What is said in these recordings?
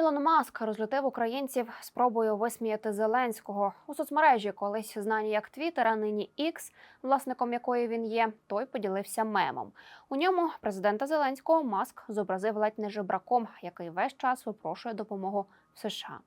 Ілон Маск розлютив українців спробою висміяти Зеленського у соцмережі, колись знані як Twitter, а нині X, власником якої він є. Той поділився мемом. У ньому президента Зеленського Маск зобразив ледь не жебраком, який весь час випрошує допомогу в США.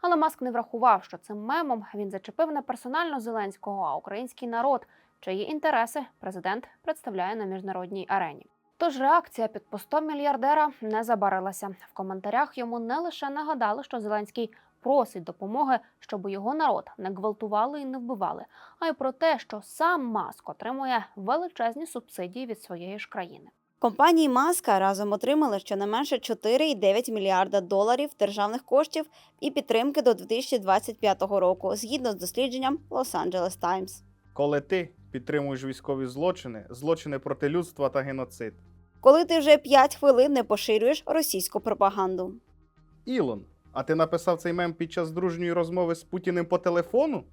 Але Маск не врахував, що цим мемом він зачепив не персонально Зеленського, а український народ, чиї інтереси президент представляє на міжнародній арені. Тож реакція під постом мільярдера не забарилася. В коментарях йому не лише нагадали, що Зеленський просить допомоги, щоб його народ не гвалтували і не вбивали, а й про те, що сам Маск отримує величезні субсидії від своєї ж країни. Компанії Маска разом отримали щонайменше 4,9 мільярда доларів державних коштів і підтримки до 2025 року, згідно з дослідженням Los Angeles Times. Коли ти підтримуєш військові злочини, злочини проти людства та геноцид. Коли ти вже 5 хвилин не поширюєш російську пропаганду. Ілон, а ти написав цей мем під час дружньої розмови з Путіним по телефону?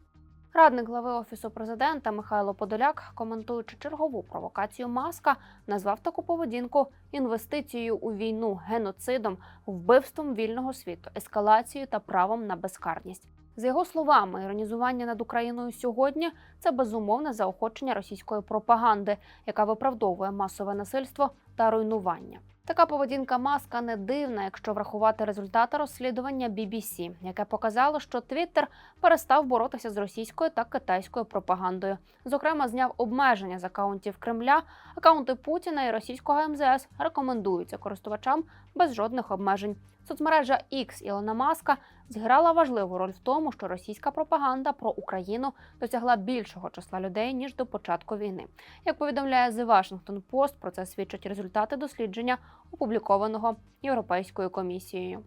Радник глави офісу президента Михайло Подоляк, коментуючи чергову провокацію Маска, назвав таку поведінку інвестицією у війну, геноцидом, вбивством вільного світу, ескалацією та правом на безкарність. За його словами, іронізування над Україною сьогодні це безумовне заохочення російської пропаганди, яка виправдовує масове насильство та руйнування. Така поведінка маска не дивна, якщо врахувати результати розслідування BBC, яке показало, що Твіттер перестав боротися з російською та китайською пропагандою. Зокрема, зняв обмеження з акаунтів Кремля. Акаунти Путіна і російського МЗС рекомендуються користувачам без жодних обмежень. Соцмережа X Ілона Маска зіграла важливу роль в тому, що російська пропаганда про Україну досягла більшого числа людей ніж до початку війни. Як повідомляє The Washington Post, про це свідчать результати дослідження, опублікованого Європейською комісією.